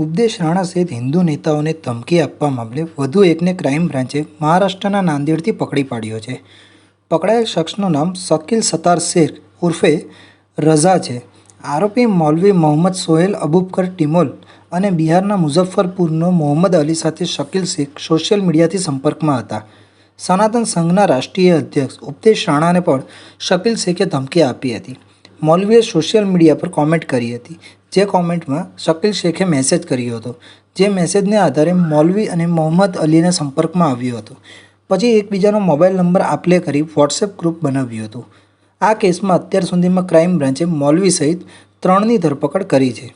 ઉપદેશ રાણા સહિત હિન્દુ નેતાઓને ધમકી આપવા મામલે વધુ એકને ક્રાઇમ બ્રાન્ચે મહારાષ્ટ્રના નાંદેડથી પકડી પાડ્યો છે. પકડાયેલ શખ્સનું નામ શકીલ સતાર શેખ ઉર્ફે રઝા છે. આરોપી મૌલવી મોહમ્મદ સોહેલ અબુબકર ટિમોલ અને બિહારના મુઝફ્ફરપુરનો મોહમ્મદ અલી સાથે શકીલ શેખ સોશિયલ મીડિયાથી સંપર્કમાં હતા. સનાતન સંઘના રાષ્ટ્રીય અધ્યક્ષ ઉપદેશ રાણાને પણ શકીલ શેખે ધમકી આપી હતી. મૌલવીએ સોશિયલ મીડિયા પર કોમેન્ટ કરી હતી. જે કોમેન્ટમાં શકીલ શેખે મેસેજ કર્યો હતો. જે મેસેજને આધારે મૌલવી અને મોહમ્મદ અલીના સંપર્કમાં આવ્યો હતો. પછી એકબીજાનો મોબાઈલ નંબર આપલે કરી વોટ્સએપ ગ્રુપ બનાવ્યું હતું. આ કેસમાં અત્યાર સુધીમાં ક્રાઇમ બ્રાન્ચે મૌલવી સહિત ત્રણની ધરપકડ કરી છે.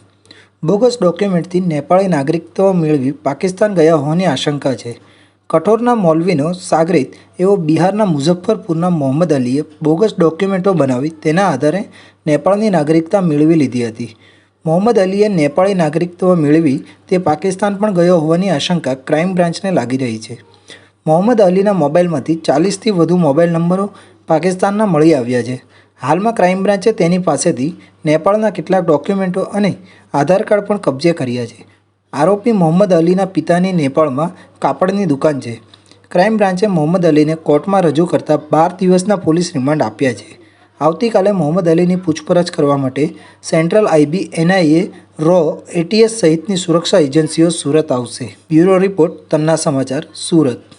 બોગસ ડોક્યુમેન્ટથી નેપાળી નાગરિકત્વ મેળવી પાકિસ્તાન ગયા હોવાની આશંકા છે. કઠોરના મૌલવીનો સાગરીત એવો બિહારના મુઝફ્ફરપુરના મોહમ્મદ અલીએ બોગસ ડોક્યુમેન્ટો બનાવી તેના આધારે નેપાળની નાગરિકતા મેળવી લીધી હતી. મોહમ્મદ અલીએ નેપાળી નાગરિકત્વ મેળવી તે પાકિસ્તાન પણ ગયો હોવાની આશંકા ક્રાઇમ બ્રાન્ચને લાગી રહી છે. મોહમ્મદ અલીના મોબાઈલમાંથી ચાલીસથી વધુ મોબાઈલ નંબરો પાકિસ્તાનના મળી આવ્યા છે. હાલમાં ક્રાઇમ બ્રાન્ચે તેની પાસેથી નેપાળના કેટલાક ડોક્યુમેન્ટો અને આધાર કાર્ડ પણ કબજે કર્યા છે. આરોપી મોહમ્મદ અલીના પિતાની નેપાળમાં કાપડની દુકાન છે. ક્રાઇમ બ્રાન્ચે મોહમ્મદ અલીને કોર્ટમાં રજૂ કરતા બાર દિવસના પોલીસ રિમાન્ડ આપ્યા છે. આવતીકાલે મોહમ્મદ અલીની પૂછપરછ કરવા માટે સેન્ટ્રલ આઈબી, એનઆઈએ, રો, એટીએસ સહિતની સુરક્ષા એજન્સીઓ સુરત આવશે. બ્યુરો રિપોર્ટ, તન્ના સમાચાર, સુરત.